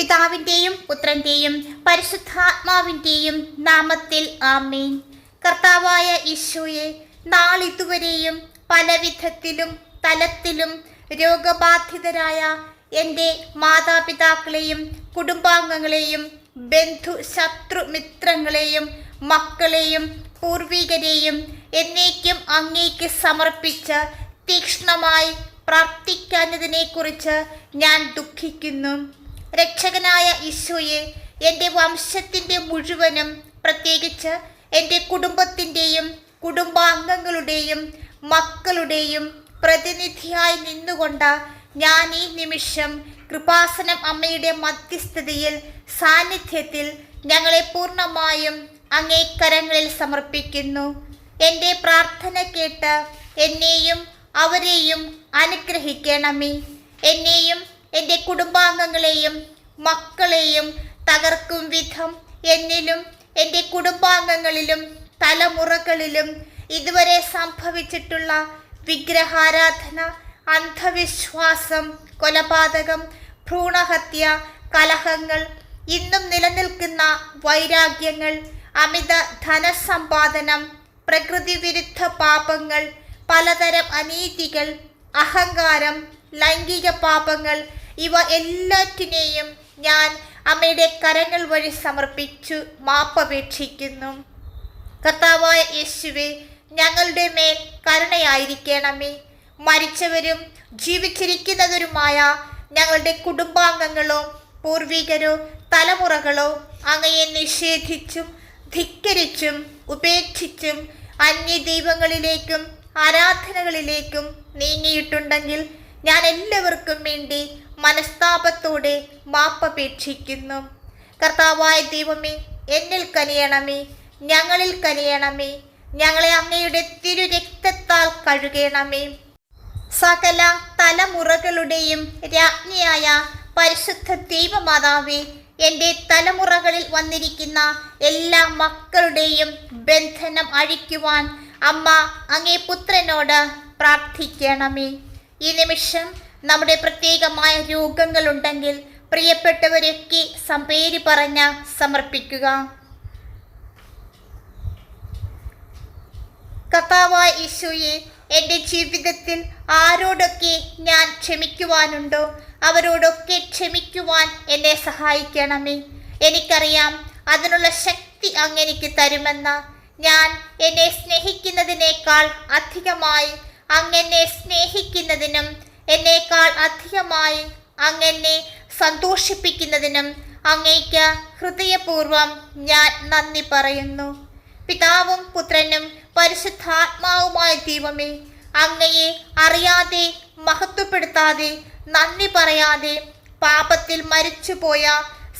പിതാവിന്റെയും പുത്രന്റെയും പരിശുദ്ധാത്മാവിന്റെയും നാമത്തിൽ ആമേൻ. കർത്താവായ ഈശോയെ നാളിതുവരെയും പലവിധത്തിലും തലത്തിലും രോഗബാധിതരായ എന്റെ മാതാപിതാക്കളെയും കുടുംബാംഗങ്ങളെയും ബന്ധു ശത്രു മിത്രങ്ങളെയും മക്കളെയും പൂർവികരെയും എന്നേക്കും അങ്ങേക്ക് സമർപ്പിച്ച് തീക്ഷ്ണമായി പ്രാർത്ഥിക്കാഞ്ഞതിനെക്കുറിച്ച് ഞാൻ ദുഃഖിക്കുന്നു. രക്ഷകനായ ഈശോയെ എന്റെ വംശത്തിന്റെ മുഴുവനും പ്രത്യേകിച്ച് എന്റെ കുടുംബത്തിന്റെയും കുടുംബാംഗങ്ങളുടെയും മക്കളുടെയും പ്രതിനിധിയായി നിന്നുകൊണ്ട് ഞാൻ ഈ നിമിഷം കൃപാസനം അമ്മയുടെ മധ്യസ്ഥതയിൽ സാന്നിധ്യത്തിൽ ഞങ്ങളെ പൂർണമായും അങ്ങേക്കരങ്ങളിൽ സമർപ്പിക്കുന്നു. എന്റെ പ്രാർത്ഥന കേട്ട് എന്നെയും അവരെയും അനുഗ്രഹിക്കണമേ. എന്നെയും എന്റെ കുടുംബാംഗങ്ങളെയും മക്കളെയും തകർക്കും വിധം എന്നിലും എന്റെ കുടുംബാംഗങ്ങളിലും തലമുറകളിലും ഇതുവരെ സംഭവിച്ചിട്ടുള്ള വിഗ്രഹാരാധന അന്ധവിശ്വാസം കൊലപാതകം ഭ്രൂണഹത്യ കലഹങ്ങൾ ഇന്നും നിലനിൽക്കുന്ന വൈരാഗ്യങ്ങൾ അമിത ധനസമ്പാദനം പ്രകൃതി വിരുദ്ധ പാപങ്ങൾ പലതരം അനീതികൾ അഹങ്കാരം ലൈംഗിക പാപങ്ങൾ ഇവ എല്ലാറ്റിനെയും ഞാൻ അമ്മയുടെ കരങ്ങൾ വഴി സമർപ്പിച്ചു മാപ്പപേക്ഷിക്കുന്നു കർത്താവായ യേശുവെ ഞങ്ങളുടെ മേൽ കരുണയായിരിക്കണമേ. മരിച്ചവരും ജീവിച്ചിരിക്കുന്നവരുമായ ഞങ്ങളുടെ കുടുംബാംഗങ്ങളോ പൂർവികരോ തലമുറകളോ അങ്ങയെ നിഷേധിച്ചും ധിക്കരിച്ചും ഉപേക്ഷിച്ചും അന്യദൈവങ്ങളിലേക്കും ആരാധനകളിലേക്കും നീങ്ങിയിട്ടുണ്ടെങ്കിൽ ഞാൻ എല്ലാവർക്കും വേണ്ടി മനസ്താപത്തോടെ മാപ്പപേക്ഷിക്കുന്നു കർത്താവായ ദൈവമേ എന്നിൽ കനിയണമേ ഞങ്ങളിൽ കനിയണമേ ഞങ്ങളെ അങ്ങയുടെ തിരുരക്തത്താൽ കഴുകണമേ. സകല തലമുറകളുടെയും രാജ്ഞിയായ പരിശുദ്ധ ദൈവമാതാവേ എന്റെ തലമുറകളിൽ വന്നിരിക്കുന്ന എല്ലാ മക്കളുടെയും ബന്ധനം അഴിക്കുവാൻ അമ്മ അങ്ങേ പുത്രനോട് പ്രാർത്ഥിക്കണമേ. ഈ നിമിഷം നമ്മുടെ പ്രത്യേകമായ രോഗങ്ങളുണ്ടെങ്കിൽ പ്രിയപ്പെട്ടവരൊക്കെ സംപേരി പറഞ്ഞ സമർപ്പിക്കുക. കർത്താവായ ഈശോയെ എന്റെ ജീവിതത്തിൽ ആരോടൊക്കെ ഞാൻ ക്ഷമിക്കുവാനുണ്ടോ? അവരോടൊക്കെ ക്ഷമിക്കുവാൻ എന്നെ സഹായിക്കണമേ. എനിക്കറിയാം അതിനുള്ള ശക്തി അങ്ങനെക്ക് തരുമെന്ന്. ഞാൻ എന്നെ സ്നേഹിക്കുന്നതിനേക്കാൾ അധികമായി അങ്ങനെ സ്നേഹിക്കുന്നതിനും എന്നേക്കാൾ അധികമായി അങ്ങെന്നെ സന്തോഷിപ്പിക്കുന്നതിനും അങ്ങേക്ക് ഹൃദയപൂർവം ഞാൻ നന്ദി പറയുന്നു. പിതാവും പുത്രനും പരിശുദ്ധാത്മാവുമായ ദൈവമേ അങ്ങയെ അറിയാതെ മഹത്വപ്പെടുത്താതെ നന്ദി പറയാതെ പാപത്തിൽ മരിച്ചുപോയ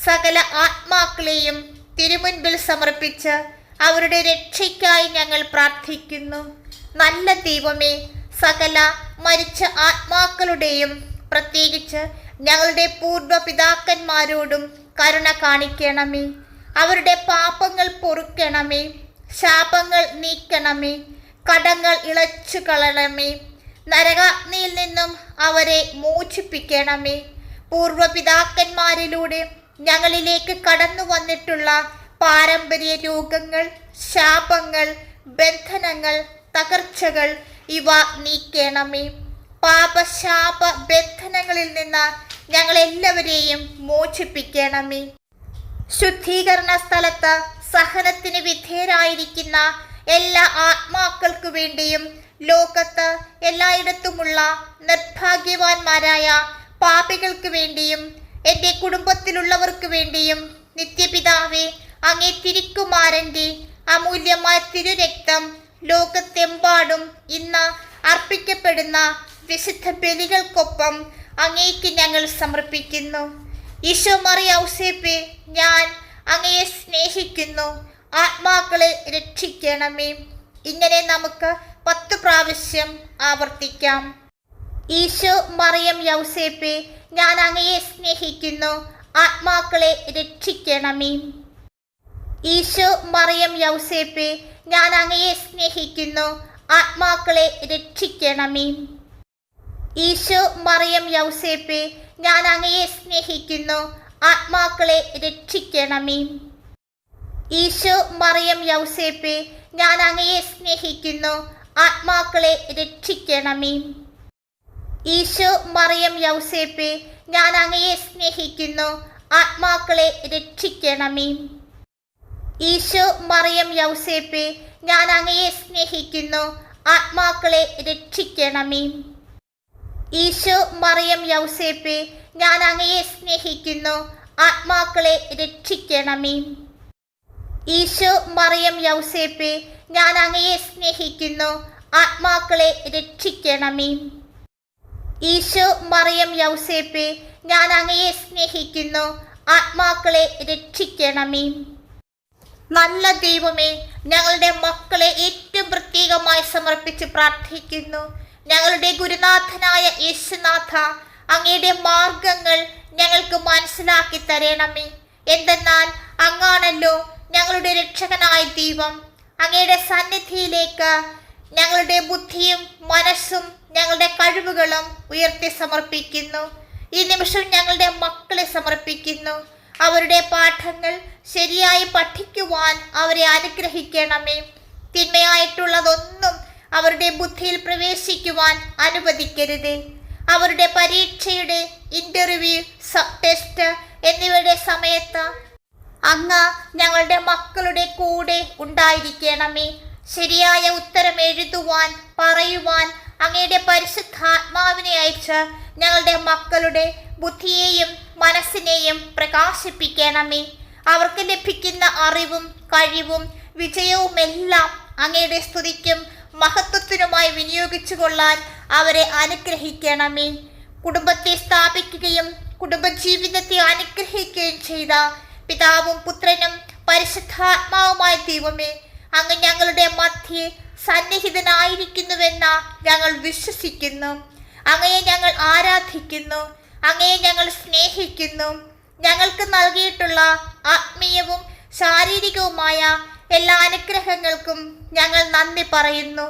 സകല ആത്മാക്കളെയും തിരുമുൻപിൽ സമർപ്പിച്ച് അവരുടെ രക്ഷയ്ക്കായി ഞങ്ങൾ പ്രാർത്ഥിക്കുന്നു. നല്ല ദൈവമേ സകല മരിച്ച ആത്മാക്കളുടെയും പ്രത്യേകിച്ച് ഞങ്ങളുടെ പൂർവ പിതാക്കന്മാരോടും കരുണ കാണിക്കണമേ. അവരുടെ പാപങ്ങൾ പൊറുക്കണമേ. ശാപങ്ങൾ നീക്കണമേ. കടങ്ങൾ ഇളച്ചു കളണമേ. നരകാഗ്നിയിൽ നിന്നും അവരെ മോചിപ്പിക്കണമേ. പൂർവ പിതാക്കന്മാരിലൂടെ ഞങ്ങളിലേക്ക് കടന്നു വന്നിട്ടുള്ള പാരമ്പര്യ രോഗങ്ങൾ ശാപങ്ങൾ ബന്ധനങ്ങൾ തകർച്ചകൾ ഇവ നീക്കണമേ. പാപശാപ ബന്ധനങ്ങളിൽ നിന്ന് ഞങ്ങളെല്ലാവരെയും മോചിപ്പിക്കണമേ. ശുദ്ധീകരണ സ്ഥലത്ത് സഹനത്തിന് വിധേയരായിരിക്കുന്ന എല്ലാ ആത്മാക്കൾക്കു വേണ്ടിയും ലോകത്ത് എല്ലായിടത്തുമുള്ള നിർഭാഗ്യവാന്മാരായ പാപികൾക്ക് വേണ്ടിയും എന്റെ കുടുംബത്തിലുള്ളവർക്ക് വേണ്ടിയും നിത്യപിതാവെ അങ്ങേ തിരിക്കുമാരന്റെ അമൂല്യമായ തിരുരക്തം ലോകത്തെമ്പാടും ഇന്ന് അർപ്പിക്കപ്പെടുന്ന വിശുദ്ധ ബലികൾക്കൊപ്പം അങ്ങേക്ക് ഞങ്ങൾ സമർപ്പിക്കുന്നു. ഈശോ മറിയ ഔസേപ്പെ ഞാൻ അങ്ങയെ സ്നേഹിക്കുന്നു. ആത്മാക്കളെ രക്ഷിക്കണമേ. ഇങ്ങനെ നമുക്ക് പത്ത് പ്രാവശ്യം ആവർത്തിക്കാം. ഈശോ മറിയം യൗസേപ്പെ ഞാൻ അങ്ങയെ സ്നേഹിക്കുന്നു. ആത്മാക്കളെ രക്ഷിക്കണമേ. ഈശോ മറിയം യൗസേപ്പെ ഞാൻ അങ്ങയെ സ്നേഹിക്കുന്നു. ആത്മാക്കളെ രക്ഷിക്കണമേ. ഈശോ മറിയം യൗസേപ്പെ ഞാൻ അങ്ങയെ സ്നേഹിക്കുന്നു. ആത്മാക്കളെ രക്ഷിക്കണമേ. ഈശോ മറിയം യൗസേപ്പെ ഞാൻ അങ്ങയെ സ്നേഹിക്കുന്നു. ആത്മാക്കളെ രക്ഷിക്കണമേ. ഈശോ മറിയം യൗസേപ്പെ ഞാൻ അങ്ങയെ സ്നേഹിക്കുന്നു. ആത്മാക്കളെ രക്ഷിക്കണമേ. ഈശോ മറിയം യൗസേപ്പെ ഞാൻ അങ്ങയെ സ്നേഹിക്കുന്നു. ആത്മാക്കളെ രക്ഷിക്കണമേ. ഈശോ മറിയം യൗസേപ്പെ ഞാൻ അങ്ങയെ സ്നേഹിക്കുന്നു. ആത്മാക്കളെ രക്ഷിക്കണമേ. ഈശോ മറിയം യൗസേപ്പെ ഞാൻ അങ്ങയെ സ്നേഹിക്കുന്നു. ആത്മാക്കളെ രക്ഷിക്കണമേ. ഈശോ മറിയം യൗസേപ്പെ ഞാൻ അങ്ങയെ സ്നേഹിക്കുന്നു. ആത്മാക്കളെ രക്ഷിക്കണമേ. നല്ല ദൈവമേ ഞങ്ങളുടെ മക്കളെ ഏറ്റവും പ്രത്യേകമായി സമർപ്പിച്ച് പ്രാർത്ഥിക്കുന്നു. ഞങ്ങളുടെ ഗുരുനാഥനായ യേശുനാഥ അങ്ങയുടെ മാർഗങ്ങൾ ഞങ്ങൾക്ക് മനസ്സിലാക്കി തരണമേ. എന്തെന്നാൽ അങ്ങാണല്ലോ ഞങ്ങളുടെ രക്ഷകനായ ദൈവം. അങ്ങയുടെ സന്നിധിയിലേക്ക് ഞങ്ങളുടെ ബുദ്ധിയും മനസ്സും ഞങ്ങളുടെ കഴിവുകളും ഉയർത്തി സമർപ്പിക്കുന്നു. ഈ നിമിഷം ഞങ്ങളുടെ മക്കളെ സമർപ്പിക്കുന്നു. അവരുടെ പാഠങ്ങൾ ശരിയായി പഠിക്കുവാൻ അവരെ അനുഗ്രഹിക്കണമേ. തിന്മയായിട്ടുള്ളതൊന്നും അവരുടെ ബുദ്ധിയിൽ പ്രവേശിക്കുവാൻ അനുവദിക്കരുത്. അവരുടെ പരീക്ഷയുടെ ഇന്റർവ്യൂ സബ് ടെസ്റ്റ് എന്നിവയുടെ സമയത്ത് അങ്ങ് ഞങ്ങളുടെ മക്കളുടെ കൂടെ ഉണ്ടായിരിക്കണമേ. ശരിയായ ഉത്തരം എഴുതുവാൻ പറയുവാൻ അങ്ങയുടെ പരിശുദ്ധാത്മാവിനെ അയച്ച് ഞങ്ങളുടെ മക്കളുടെ ബുദ്ധിയെയും മനസ്സിനെയും പ്രകാശിപ്പിക്കണമേ. അവർക്ക് ലഭിക്കുന്ന അറിവും കഴിവും വിജയവുമെല്ലാം അങ്ങയുടെ സ്തുതിക്കും മഹത്വത്തിനുമായി വിനിയോഗിച്ചു കൊള്ളാൻ അവരെ അനുഗ്രഹിക്കണമേ. കുടുംബത്തെ സ്ഥാപിക്കുകയും കുടുംബജീവിതത്തെ അനുഗ്രഹിക്കുകയും ചെയ്ത പിതാവും പുത്രനും പരിശുദ്ധാത്മാവുമായ ദൈവമേ അങ്ങ് ഞങ്ങളുടെ മധ്യേ സന്നിഹിതനായിരിക്കുന്നുവെന്ന ഞങ്ങൾ വിശ്വസിക്കുന്നു. അങ്ങയെ ഞങ്ങൾ ആരാധിക്കുന്നു. അങ്ങയെ ഞങ്ങൾ സ്നേഹിക്കുന്നു. ഞങ്ങൾക്ക് നൽകിയിട്ടുള്ള ആത്മീയവും ശാരീരികവുമായ എല്ലാ അനുഗ്രഹങ്ങൾക്കും ഞങ്ങൾ നന്ദി പറയുന്നു.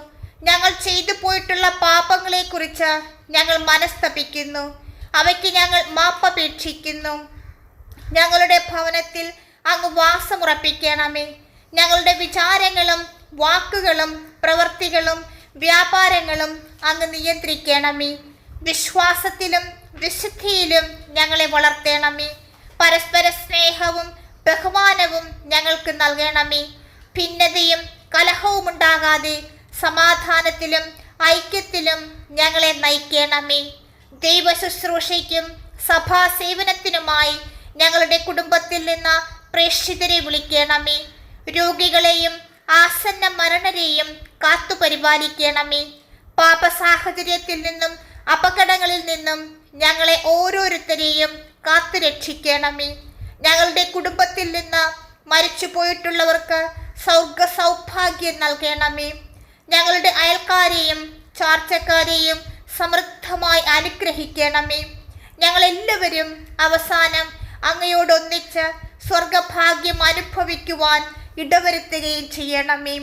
ഞങ്ങൾ ചെയ്തു പോയിട്ടുള്ള പാപങ്ങളെക്കുറിച്ച് ഞങ്ങൾ മനസ്തപിക്കുന്നു. അവയ്ക്ക് ഞങ്ങൾ മാപ്പപേക്ഷിക്കുന്നു ഞങ്ങളുടെ ഭവനത്തിൽ അങ്ങ് വാസമുറപ്പിക്കണമേ. ഞങ്ങളുടെ വിചാരങ്ങളും വാക്കുകളും പ്രവൃത്തികളും വ്യാപാരങ്ങളും അങ്ങ് നിയന്ത്രിക്കണമേ. വിശ്വാസത്തിലും വിശുദ്ധിയിലും ഞങ്ങളെ വളർത്തേണമേ. പരസ്പര സ്നേഹവും ബഹുമാനവും ഞങ്ങൾക്ക് നൽകണമേ. ഭിന്നതയും കലഹവും ഉണ്ടാകാതെ സമാധാനത്തിലും ഐക്യത്തിലും ഞങ്ങളെ നയിക്കണമേ. ദൈവ ശുശ്രൂഷയ്ക്കും സഭാ സേവനത്തിനുമായി ഞങ്ങളുടെ കുടുംബത്തിൽ നിന്ന് പ്രേക്ഷിതരെ വിളിക്കണമേ. രോഗികളെയും ആസന്ന മരണരെയും കാത്തുപരിപാലിക്കണമേ. പാപ സാഹചര്യത്തിൽ നിന്നും അപകടങ്ങളിൽ നിന്നും ഞങ്ങളെ ഓരോരുത്തരെയും കാത്തു രക്ഷിക്കണമേ. ഞങ്ങളുടെ കുടുംബത്തിൽ നിന്ന് മരിച്ചു പോയിട്ടുള്ളവർക്ക് സൗർഗ സൗഭാഗ്യം നൽകണമേ. ഞങ്ങളുടെ അയൽക്കാരെയും ചാർച്ചക്കാരെയും സമൃദ്ധമായി അനുഗ്രഹിക്കണമേ. ഞങ്ങളെല്ലാവരും അവസാനം അങ്ങയോടൊന്നിച്ച് സ്വർഗഭാഗ്യം അനുഭവിക്കുവാൻ ഇടവരുത്തുകയും ചെയ്യണമേ.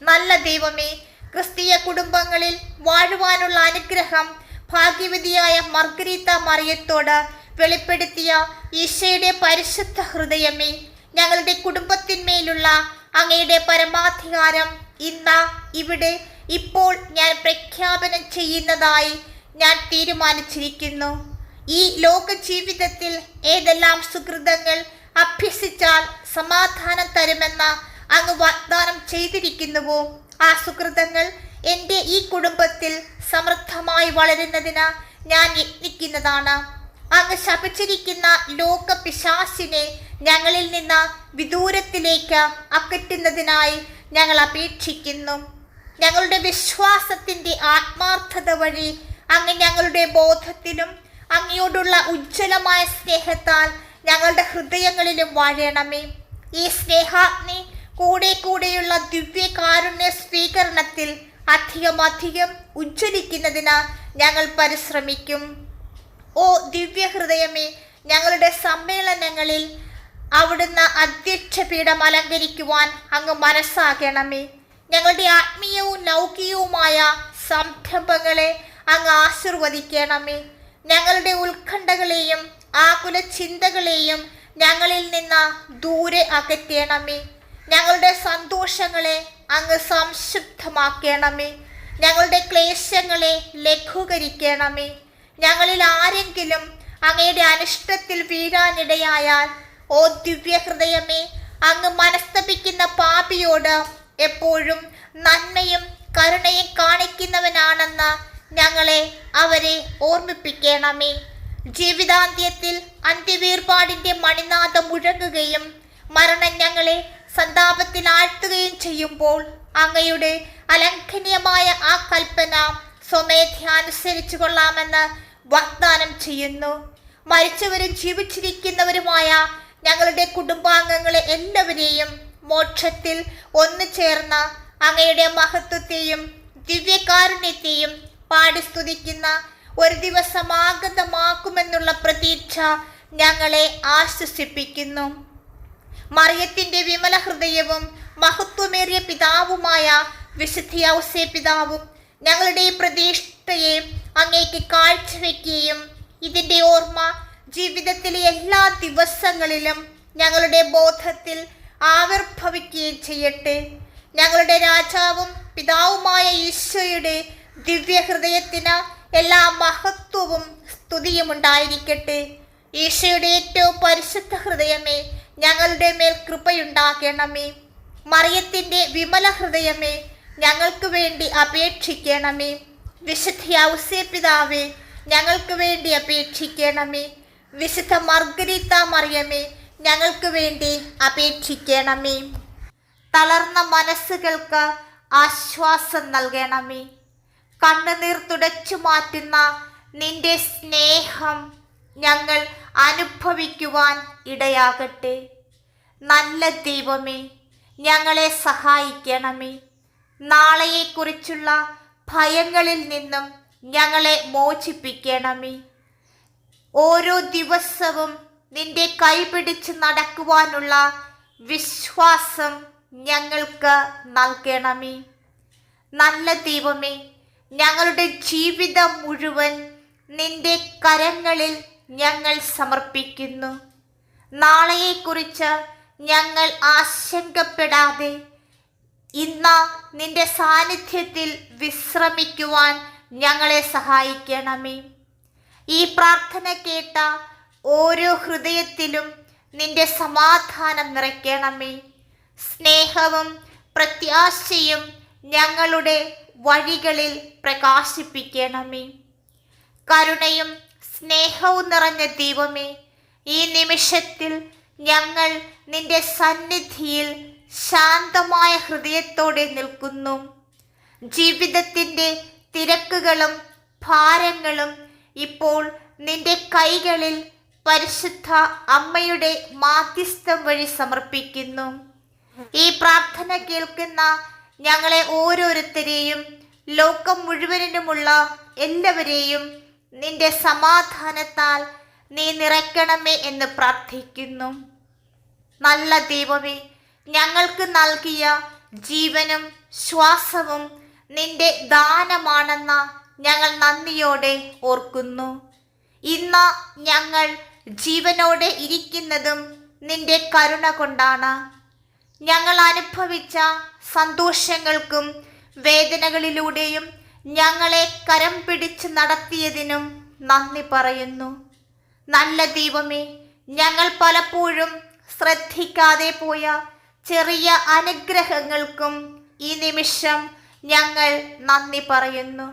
നല്ല ദൈവമേ ക്രിസ്തീയ കുടുംബങ്ങളിൽ വാഴുവാനുള്ള അനുഗ്രഹം ഭാഗ്യവതിയായ മർഗരീത്ത മറിയത്തോട് വെളിപ്പെടുത്തിയ ഈശയുടെ പരിശുദ്ധ ഹൃദയമേ ഞങ്ങളുടെ കുടുംബത്തിന്മേലുള്ള അങ്ങയുടെ പരമാധികാരം ഇന്ന് ഇവിടെ ഇപ്പോൾ ഞാൻ പ്രഖ്യാപനം ചെയ്യുന്നതായി ഞാൻ തീരുമാനിച്ചിരിക്കുന്നു. ഈ ലോക ജീവിതത്തിൽ ഏതെല്ലാം സുഹൃതങ്ങൾ അഭ്യസിച്ചാൽ സമാധാനം തരുമെന്ന അങ്ങ് വാഗ്ദാനം ചെയ്തിരിക്കുന്നുവോ? ആ സുഹൃതങ്ങൾ എന്റെ ഈ കുടുംബത്തിൽ സമൃദ്ധമായി വളരുന്നതിന് ഞാൻ യത്നിക്കുന്നതാണ്. അങ്ങ് ശപിച്ചിരിക്കുന്ന ലോക പിശാസിനെ ഞങ്ങളിൽ നിന്ന് വിദൂരത്തിലേക്ക് അകറ്റുന്നതിനായി ഞങ്ങൾ അപേക്ഷിക്കുന്നു. ഞങ്ങളുടെ വിശ്വാസത്തിന്റെ ആത്മാർത്ഥത വഴി അങ്ങ് ഞങ്ങളുടെ ബോധത്തിലും അങ്ങയോടുള്ള ഉജ്ജ്വലമായ സ്നേഹത്താൽ ഞങ്ങളുടെ ഹൃദയങ്ങളിലും വാഴണമേ. ഈ സ്നേഹാഗ്നി കൂടെ കൂടെയുള്ള ദിവ്യകാരുണ്യ സ്വീകരണത്തിൽ അധികം അധികം ഉജ്ജ്വലിക്കുന്നതിന് ഞങ്ങൾ പരിശ്രമിക്കും. ഓ ദിവ്യഹൃദയമേ ഞങ്ങളുടെ സമ്മേളനങ്ങളിൽ അവിടുന്ന് അധ്യക്ഷ പീഠം അലങ്കരിക്കുവാൻ അങ്ങ് മനസ്സാകണമേ. ഞങ്ങളുടെ ആത്മീയവും ലൗകികവുമായ സംരംഭങ്ങളെ അങ്ങ് ആശീർവദിക്കണമേ. ഞങ്ങളുടെ ഉത്കണ്ഠകളെയും ആകുല ചിന്തകളെയും ഞങ്ങളിൽ നിന്ന് ദൂരെ അകറ്റണമേ. ഞങ്ങളുടെ സന്തോഷങ്ങളെ അങ്ങ് സംശുദ്ധമാക്കണമേ. ഞങ്ങളുടെ ക്ലേശങ്ങളെ ലഘൂകരിക്കണമേ. ഞങ്ങളിൽ ആരെങ്കിലും അങ്ങയുടെ അനിഷ്ടത്തിൽ വീഴാനിടയായാൽ ഓ ദിവ്യ ഹൃദയമേ അങ്ങ് മനസ്തപിക്കുന്ന പാപിയോട് എപ്പോഴും നന്മയും കരുണയും കാണിക്കുന്നവനാണെന്ന് ഞങ്ങളെ അവരെ ഓർമ്മിപ്പിക്കണമേ. ജീവിതാന്ത്യത്തിൽ അന്ത്യവീർപാടിന്റെ മണിനാഥം മുഴങ്ങുകയും മരണം ഞങ്ങളെ സന്താപത്തിൽ ആഴ്ത്തുകയും ചെയ്യുമ്പോൾ അങ്ങയുടെ അലംഘനീയമായ ആ കൽപ്പന സ്വമേധ്യാനുസരിച്ചു കൊള്ളാമെന്ന് വാഗ്ദാനം ചെയ്യുന്നു. മരിച്ചവരും ജീവിച്ചിരിക്കുന്നവരുമായ ഞങ്ങളുടെ കുടുംബാംഗങ്ങളെ എല്ലാവരെയും മോക്ഷത്തിൽ ഒന്നു ചേർന്ന അങ്ങയുടെ മഹത്വത്തെയും ദിവ്യകാരുണ്യത്തെയും പാടി സ്തുതിക്കുന്ന ഒരു ദിവസം ആഗതമാക്കുമെന്നുള്ള പ്രതീക്ഷ ഞങ്ങളെ ആശ്വസിപ്പിക്കുന്നു. മറിയത്തിന്റെ വിമല ഹൃദയവും മഹത്വമേറിയ പിതാവുമായ വിശുദ്ധിയൗസേ പിതാവും ഞങ്ങളുടെ പ്രതീക്ഷയെ അങ്ങേക്ക് കാഴ്ചവെക്കുകയും ഇതിന്റെ ഓർമ്മ ജീവിതത്തിലെ എല്ലാ ദിവസങ്ങളിലും ഞങ്ങളുടെ ബോധത്തിൽ ആവിർഭവിക്കുകയും ചെയ്യട്ടെ. ഞങ്ങളുടെ രാജാവും പിതാവുമായ ഈശോയുടെ ദിവ്യഹൃദയത്തിന് എല്ലാ മഹത്വവും സ്തുതിയും ഉണ്ടായിരിക്കട്ടെ ഈശോയുടെ ഏറ്റവും പരിശുദ്ധ ഹൃദയമേ ഞങ്ങളുടെ മേൽ കൃപയുണ്ടാകണമേ. മറിയത്തിന്റെ വിമല ഹൃദയമേ ഞങ്ങൾക്ക് വേണ്ടി അപേക്ഷിക്കണമേ. വിശുദ്ധ ഔസ്യ പിതാവേ ഞങ്ങൾക്ക് വേണ്ടി അപേക്ഷിക്കണമേ. വിശുദ്ധ മർഗരീത്ത മറിയമേ ഞങ്ങൾക്ക് വേണ്ടി അപേക്ഷിക്കണമേ. തളർന്ന മനസ്സുകൾക്ക് ആശ്വാസം നൽകണമേ. കണ്ണുനീർ തുടച്ചു മാറ്റുന്ന നിന്റെ സ്നേഹം ഞങ്ങൾ അനുഭവിക്കുവാൻ ഇടയാകട്ടെ. നല്ല ദൈവമേ ഞങ്ങളെ സഹായിക്കണമേ. നാളെയെക്കുറിച്ചുള്ള ഭയങ്ങളിൽ നിന്നും ഞങ്ങളെ മോചിപ്പിക്കണമേ. ഓരോ ദിവസവും നിന്റെ കൈപിടിച്ച് നടക്കുവാനുള്ള വിശ്വാസം ഞങ്ങൾക്ക് നൽകണമേ. നല്ല ദൈവമേ ഞങ്ങളുടെ ജീവിതം മുഴുവൻ നിന്റെ കരങ്ങളിൽ ഞങ്ങൾ സമർപ്പിക്കുന്നു. നാളെയെക്കുറിച്ച് ഞങ്ങൾ ആശങ്കപ്പെടാതെ ഇന്ന് നിന്റെ സാന്നിധ്യത്തിൽ വിശ്രമിക്കുവാൻ ഞങ്ങളെ സഹായിക്കണമേ. ഈ പ്രാർത്ഥന കേട്ട ഓരോ ഹൃദയത്തിലും നിന്റെ സമാധാനം നിറയ്ക്കണമേ. സ്നേഹവും പ്രത്യാശയും ഞങ്ങളുടെ വഴികളിൽ പ്രകാശിപ്പിക്കണമേ. കരുണയും സ്നേഹവും നിറഞ്ഞ ദൈവമേ ഈ നിമിഷത്തിൽ ഞങ്ങൾ നിന്റെ സന്നിധിയിൽ ശാന്തമായ ഹൃദയത്തോടെ നിൽക്കുന്നു. ജീവിതത്തിന്റെ തിരക്കുകളും ഭാരങ്ങളും ഇപ്പോൾ നിന്റെ കൈകളിൽ പരിശുദ്ധ അമ്മയുടെ മാധ്യസ്ഥം വഴി സമർപ്പിക്കുന്നു. ഈ പ്രാർത്ഥന കേൾക്കുന്ന ഞങ്ങളെ ഓരോരുത്തരെയും ലോകം മുഴുവനുമുള്ള എല്ലാവരെയും നിന്റെ സമാധാനത്താൽ നീ നിറയ്ക്കണമേ എന്ന് പ്രാർത്ഥിക്കുന്നു. നല്ല ദൈവമേ ഞങ്ങൾക്ക് നൽകിയ ജീവനും ശ്വാസവും നിന്റെ ദാനമാണെന്ന ഞങ്ങൾ നന്ദിയോടെ ഓർക്കുന്നു. ഇന്ന് ഞങ്ങൾ ജീവനോടെ ഇരിക്കുന്നതും നിന്റെ കരുണ കൊണ്ടാണ്. ഞങ്ങൾ അനുഭവിച്ച സന്തോഷങ്ങൾക്കും വേദനകളിലൂടെയും ഞങ്ങളെ കരം പിടിച്ച് നടത്തിയതിനും നന്ദി പറയുന്നു. നല്ല ദൈവമേ ഞങ്ങൾ പലപ്പോഴും ശ്രദ്ധിക്കാതെ പോയ ചെറിയ അനുഗ്രഹങ്ങൾക്കും ഈ നിമിഷം ഞങ്ങൾ നന്ദി പറയുന്നു.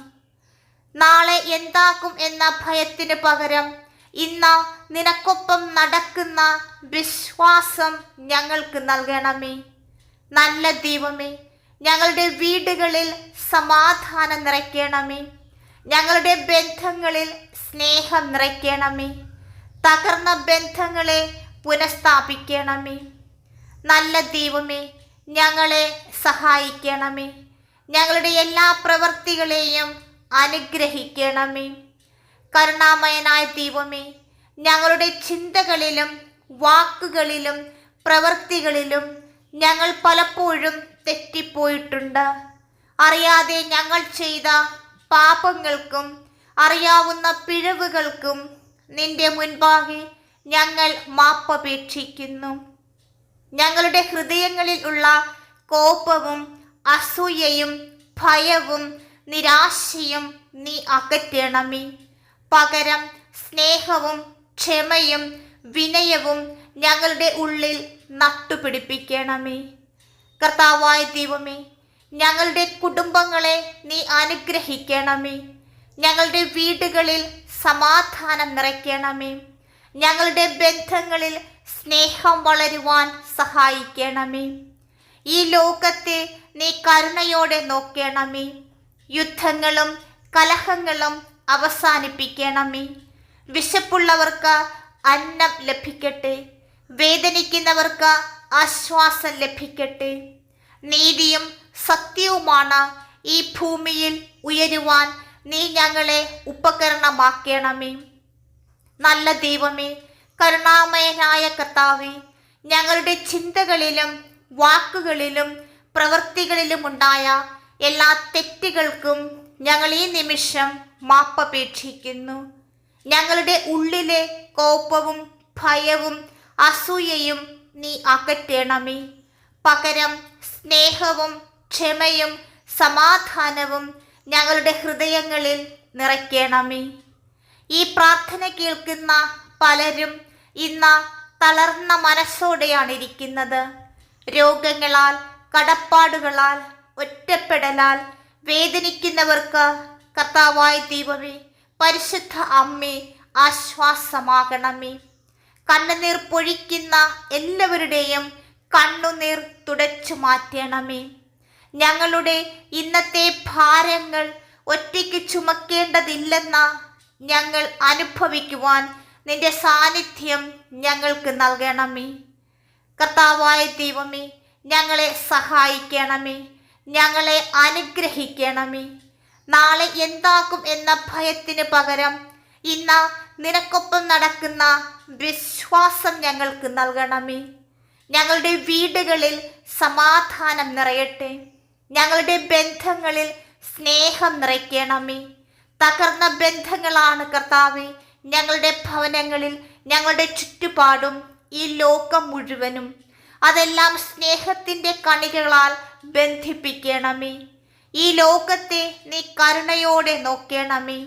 നാളെ എന്താക്കും എന്ന ഭയത്തിന് പകരം ഇന്ന് നിനക്കൊപ്പം നടക്കുന്ന വിശ്വാസം ഞങ്ങൾക്ക് നൽകണമേ. നല്ല ദൈവമേ ഞങ്ങളുടെ വീടുകളിൽ സമാധാനം നിറയ്ക്കണമേ. ഞങ്ങളുടെ ബന്ധങ്ങളിൽ സ്നേഹം നിറയ്ക്കണമേ. തകർന്ന ബന്ധങ്ങളെ പുനഃസ്ഥാപിക്കണമേ. നല്ല ദൈവമേ ഞങ്ങളെ സഹായിക്കണമേ. ഞങ്ങളുടെ എല്ലാ പ്രവൃത്തികളെയും അനുഗ്രഹിക്കണമേ. കരുണാമയനായ ദൈവമേ ഞങ്ങളുടെ ചിന്തകളിലും വാക്കുകളിലും പ്രവൃത്തികളിലും ഞങ്ങൾ പലപ്പോഴും തെറ്റിപ്പോയിട്ടുണ്ട്. അറിയാതെ ഞങ്ങൾ ചെയ്ത പാപങ്ങൾക്കും അറിയാവുന്ന പിഴവുകൾക്കും നിന്റെ മുൻപാകെ ഞങ്ങൾ മാപ്പപേക്ഷിക്കുന്നു. ഞങ്ങളുടെ ഹൃദയങ്ങളിൽ ഉള്ള കോപവും അസൂയയും ഭയവും നിരാശയും നീ അകറ്റണമേ. പകരം സ്നേഹവും ക്ഷമയും വിനയവും ഞങ്ങളുടെ ഉള്ളിൽ നട്ടുപിടിപ്പിക്കണമേ. കർത്താവായ ദൈവമേ ഞങ്ങളുടെ കുടുംബങ്ങളെ നീ അനുഗ്രഹിക്കണമേ. ഞങ്ങളുടെ വീടുകളിൽ സമാധാനം നിറയ്ക്കണമേ. ഞങ്ങളുടെ ബന്ധങ്ങളിൽ സ്നേഹം വളരുവാൻ സഹായിക്കണമേ. ഈ ലോകത്തെ നീ കരുണയോടെ നോക്കണമേ. യുദ്ധങ്ങളും കലഹങ്ങളും അവസാനിപ്പിക്കണമേ. വിശപ്പുള്ളവർക്ക് അന്നം ലഭിക്കട്ടെ. വേദനിക്കുന്നവർക്ക് ആശ്വാസം ലഭിക്കട്ടെ. നീതിയും സത്യവുമാണ്. ഈ ഭൂമിയിൽ ഉയരുവാൻ നീ ഞങ്ങളെ ഉപകരണമാക്കണമേ. നല്ല ദൈവമേ കരുണാമയനായ കർത്താവെ ഞങ്ങളുടെ ചിന്തകളിലും വാക്കുകളിലും പ്രവൃത്തികളിലുമുണ്ടായ എല്ലാ തെറ്റുകൾക്കും ഞങ്ങൾ ഈ നിമിഷം മാപ്പപേക്ഷിക്കുന്നു. ഞങ്ങളുടെ ഉള്ളിലെ കോപവും ഭയവും അസൂയയും നീ അകറ്റണമേ. പകരം സ്നേഹവും ക്ഷമയും സമാധാനവും ഞങ്ങളുടെ ഹൃദയങ്ങളിൽ നിറയ്ക്കണമേ. ഈ പ്രാർത്ഥന കേൾക്കുന്ന പലരും ഇന്ന് തളർന്ന മനസ്സോടെയാണ് ഇരിക്കുന്നത്. രോഗങ്ങളാൽ കടപ്പാടുകളാൽ ഒറ്റപ്പെടലാൽ വേദനിക്കുന്നവർക്ക് കർത്താവായ ദൈവമേ പരിശുദ്ധ അമ്മേ ആശ്വാസമാകണമേ. കണ്ണുനീർ പൊഴിക്കുന്ന എല്ലാവരുടെയും കണ്ണുനീർ തുടച്ചു മാറ്റണമേ. ഞങ്ങളുടെ ഇന്നത്തെ ഭാരങ്ങൾ ഒറ്റയ്ക്ക് ചുമക്കേണ്ടതില്ലെന്ന ഞങ്ങൾ അനുഭവിക്കുവാൻ നിന്റെ സാന്നിധ്യം ഞങ്ങൾക്ക് നൽകണമേ. കർത്താവായ ദൈവമേ ഞങ്ങളെ സഹായിക്കണമേ. ഞങ്ങളെ അനുഗ്രഹിക്കണമേ. നാളെ എന്താകും എന്ന ഭയത്തിന് പകരം ഇന്ന് നിനക്കൊപ്പം നടക്കുന്ന വിശ്വാസം ഞങ്ങൾക്ക് നൽകണമേ. ഞങ്ങളുടെ വീടുകളിൽ സമാധാനം നിറയട്ടെ. ഞങ്ങളുടെ ബന്ധങ്ങളിൽ സ്നേഹം നിറയ്ക്കണമേ. തകർന്ന ബന്ധങ്ങളാണ് കർത്താവെ ഞങ്ങളുടെ ഭവനങ്ങളിൽ ഞങ്ങളുടെ ചുറ്റുപാടും ഈ ലോകം മുഴുവനും. അതെല്ലാം സ്നേഹത്തിന്റെ കണികളാൽ ബന്ധിപ്പിക്കണമേ. ഈ ലോകത്തെ നീ കരുണയോടെ നോക്കണമേ.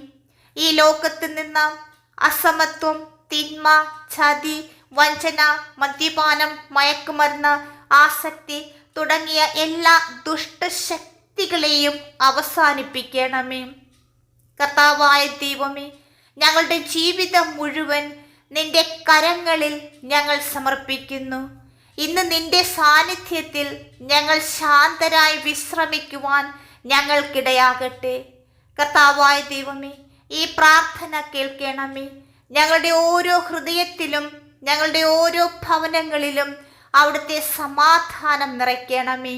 ഈ ലോകത്ത് നിന്ന് അസമത്വം തിന്മ ചതി വഞ്ചന മദ്യപാനം മയക്കുമരുന്ന് ആസക്തി തുടങ്ങിയ എല്ലാ ദുഷ്ടശക്തികളെയും അവസാനിപ്പിക്കണമേ. കർത്താവായ ദൈവമേ ഞങ്ങളുടെ ജീവിതം മുഴുവൻ നിന്റെ കരങ്ങളിൽ ഞങ്ങൾ സമർപ്പിക്കുന്നു. ഇന്ന് നിന്റെ സാന്നിധ്യത്തിൽ ഞങ്ങൾ ശാന്തരായി വിശ്രമിക്കുവാൻ ഞങ്ങൾക്കിടയാകട്ടെ. കർത്താവായ ദൈവമേ ഈ പ്രാർത്ഥന കേൾക്കണമേ. ഞങ്ങളുടെ ഓരോ ഹൃദയത്തിലും ഞങ്ങളുടെ ഓരോ ഭവനങ്ങളിലും അവിടുത്തെ സമാധാനം നിറയ്ക്കണമേ.